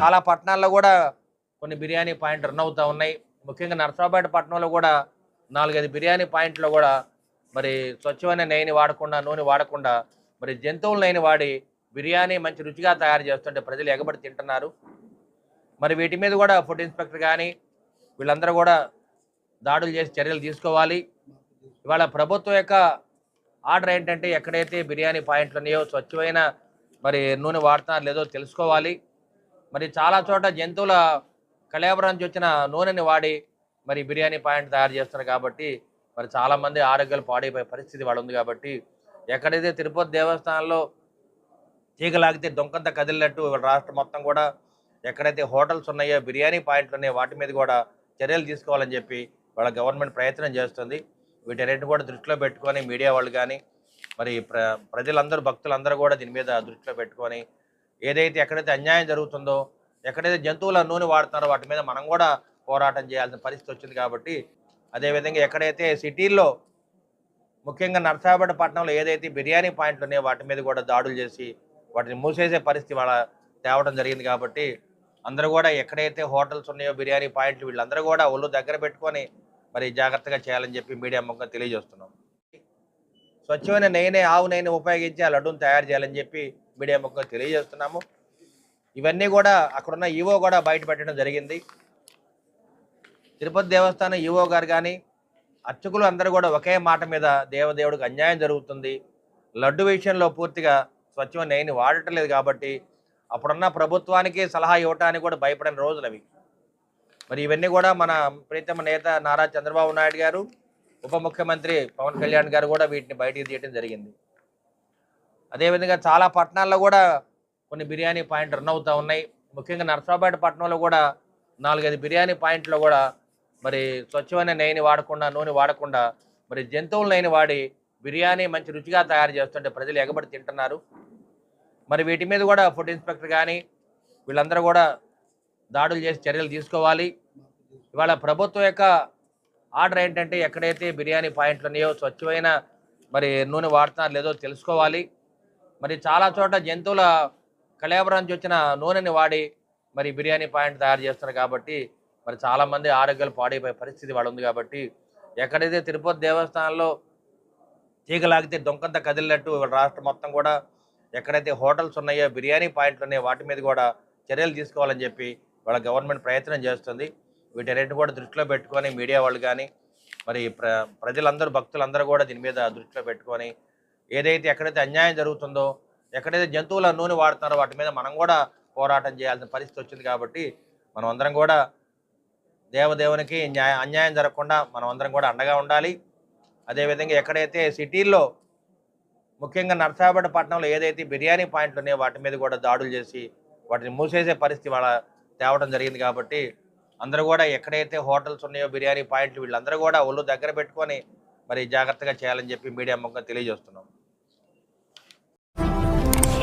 చాలా పట్టణాల్లో కూడా కొన్ని బిర్యానీ పాయింట్ రన్ అవుతూ ఉన్నాయి. ముఖ్యంగా నర్సాపేట పట్టణంలో కూడా నాలుగైదు బిర్యానీ పాయింట్లో కూడా మరి స్వచ్ఛమైన నెయ్యిని వాడకుండా నూనె వాడకుండా మరి జంతువుల నెయ్యిని వాడి బిర్యానీ మంచి రుచిగా తయారు చేస్తుంటే ప్రజలు ఎగబడి తింటున్నారు. మరి వీటి మీద కూడా ఫుడ్ ఇన్స్పెక్టర్ కానీ వీళ్ళందరూ కూడా దాడులు చేసి చర్యలు తీసుకోవాలి. ఇవాళ ప్రభుత్వం యొక్క ఆర్డర్ ఏంటంటే ఎక్కడైతే బిర్యానీ పాయింట్లు ఉన్నాయో స్వచ్ఛమైన మరి నూనె వాడుతున్నారు లేదో తెలుసుకోవాలి. మరి చాలా చోట జంతువుల కళాబరం నుంచి వచ్చిన నూనెని వాడి మరి బిర్యానీ పాయింట్ తయారు చేస్తున్నారు కాబట్టి మరి చాలామంది ఆరోగ్యాలు పాడైపోయే పరిస్థితి వాడు ఉంది కాబట్టి ఎక్కడైతే తిరుపతి దేవస్థానంలో తీగలాగితే దొంకంత కదిలినట్టు రాష్ట్రం మొత్తం కూడా ఎక్కడైతే హోటల్స్ ఉన్నాయో బిర్యానీ పాయింట్లు ఉన్నాయో వాటి మీద కూడా చర్యలు తీసుకోవాలని చెప్పి వాళ్ళ గవర్నమెంట్ ప్రయత్నం చేస్తుంది. వీటన్నిటిని కూడా దృష్టిలో పెట్టుకొని మీడియా వాళ్ళు కానీ మరి ప్ర ప్రజలందరూ భక్తులందరూ కూడా దీని మీద దృష్టిలో పెట్టుకొని ఏదైతే ఎక్కడైతే అన్యాయం జరుగుతుందో ఎక్కడైతే జంతువుల నూనె వాడుతున్నారో వాటి మీద మనం కూడా పోరాటం చేయాల్సిన పరిస్థితి వచ్చింది కాబట్టి అదేవిధంగా ఎక్కడైతే సిటీల్లో ముఖ్యంగా నర్సాపేట పట్టణంలో ఏదైతే బిర్యానీ పాయింట్లు ఉన్నాయో వాటి మీద కూడా దాడులు చేసి వాటిని మూసేసే పరిస్థితి వాళ్ళ తేవడం జరిగింది కాబట్టి అందరూ కూడా ఎక్కడైతే హోటల్స్ ఉన్నాయో బిర్యానీ పాయింట్లు వీళ్ళందరూ కూడా ఒళ్ళు దగ్గర పెట్టుకొని మరి జాగ్రత్తగా చేయాలని చెప్పి మీడియా ముఖం తెలియజేస్తున్నాం. స్వచ్ఛమైన నెయ్యిని ఆవు నెయ్యిని ఉపయోగించి ఆ లడ్డూని తయారు చేయాలని చెప్పి మీడియా ముఖం తెలియజేస్తున్నాము. ఇవన్నీ కూడా అక్కడున్న ఈవో కూడా బయట పెట్టడం జరిగింది. తిరుపతి దేవస్థానం ఈవో గారు కానీ అర్చకులు అందరూ కూడా ఒకే మాట మీద దేవదేవుడికి అన్యాయం జరుగుతుంది. లడ్డు విషయంలో పూర్తిగా స్వచ్ఛమైన నేను వాడటం లేదు కాబట్టి అప్పుడున్న ప్రభుత్వానికి సలహా ఇవ్వటానికి కూడా భయపడిన రోజులు అవి. మరి ఇవన్నీ కూడా మన ప్రీతమ నేత నారా చంద్రబాబు నాయుడు గారు ఉప ముఖ్యమంత్రి పవన్ కళ్యాణ్ గారు కూడా వీటిని బయటికి తీయడం జరిగింది. అదేవిధంగా చాలా పట్టణాల్లో కూడా కొన్ని బిర్యానీ పాయింట్ రన్ అవుతూ ఉన్నాయి. ముఖ్యంగా నర్సాపేట పట్టణంలో కూడా నాలుగైదు బిర్యానీ పాయింట్లో కూడా మరి స్వచ్ఛమైన నెయ్యిని వాడకుండా నూనె వాడకుండా మరి జంతువుల నెయ్యిని వాడి బిర్యానీ మంచి రుచిగా తయారు చేస్తుంటే ప్రజలు ఎగబడి తింటున్నారు. మరి వీటి మీద కూడా ఫుడ్ ఇన్స్పెక్టర్ కానీ వీళ్ళందరూ కూడా దాడులు చేసి చర్యలు తీసుకోవాలి. ఇవాళ ప్రభుత్వం యొక్క ఆర్డర్ ఏంటంటే ఎక్కడైతే బిర్యానీ పాయింట్లు ఉన్నాయో స్వచ్ఛమైన మరి నూనె వాడుతున్నారు లేదో తెలుసుకోవాలి. మరి చాలా చోట్ల జంతువుల కళాబరం నుంచి వచ్చిన నూనెని వాడి మరి బిర్యానీ పాయింట్ తయారు చేస్తున్నారు కాబట్టి మరి చాలామంది ఆరోగ్యాలు పాడైపోయే పరిస్థితి వాడు ఉంది కాబట్టి ఎక్కడైతే తిరుపతి దేవస్థానంలో తీగలాగితే దొంకంత కదిలినట్టు రాష్ట్రం మొత్తం కూడా ఎక్కడైతే హోటల్స్ ఉన్నాయో బిర్యానీ పాయింట్లు ఉన్నాయో వాటి మీద కూడా చర్యలు తీసుకోవాలని చెప్పి వాళ్ళ గవర్నమెంట్ ప్రయత్నం చేస్తుంది. వీటన్నిటిని కూడా దృష్టిలో పెట్టుకొని మీడియా వాళ్ళు కానీ మరి ప్ర ప్రజలందరూ భక్తులందరూ కూడా దీని మీద దృష్టిలో పెట్టుకొని ఏదైతే ఎక్కడైతే అన్యాయం జరుగుతుందో ఎక్కడైతే జంతువుల నూనె వాడుతున్నారో వాటి మీద మనం కూడా పోరాటం చేయాల్సిన పరిస్థితి వచ్చింది కాబట్టి మనం అందరం కూడా దేవదేవునికి న్యాయ అన్యాయం జరగకుండా మనం అందరం కూడా అండగా ఉండాలి. అదేవిధంగా ఎక్కడైతే సిటీల్లో ముఖ్యంగా నర్సాపేట పట్టణంలో ఏదైతే బిర్యానీ పాయింట్లు ఉన్నాయో వాటి మీద కూడా దాడులు చేసి వాటిని మూసేసే పరిస్థితి వాళ్ళ తేవడం జరిగింది కాబట్టి అందరూ కూడా ఎక్కడైతే హోటల్స్ ఉన్నాయో బిర్యానీ పాయింట్లు వీళ్ళందరూ కూడా ఒళ్ళు దగ్గర పెట్టుకొని మరి జాగ్రత్తగా చేయాలని చెప్పి మీడియా ముఖం తెలియజేస్తున్నాం.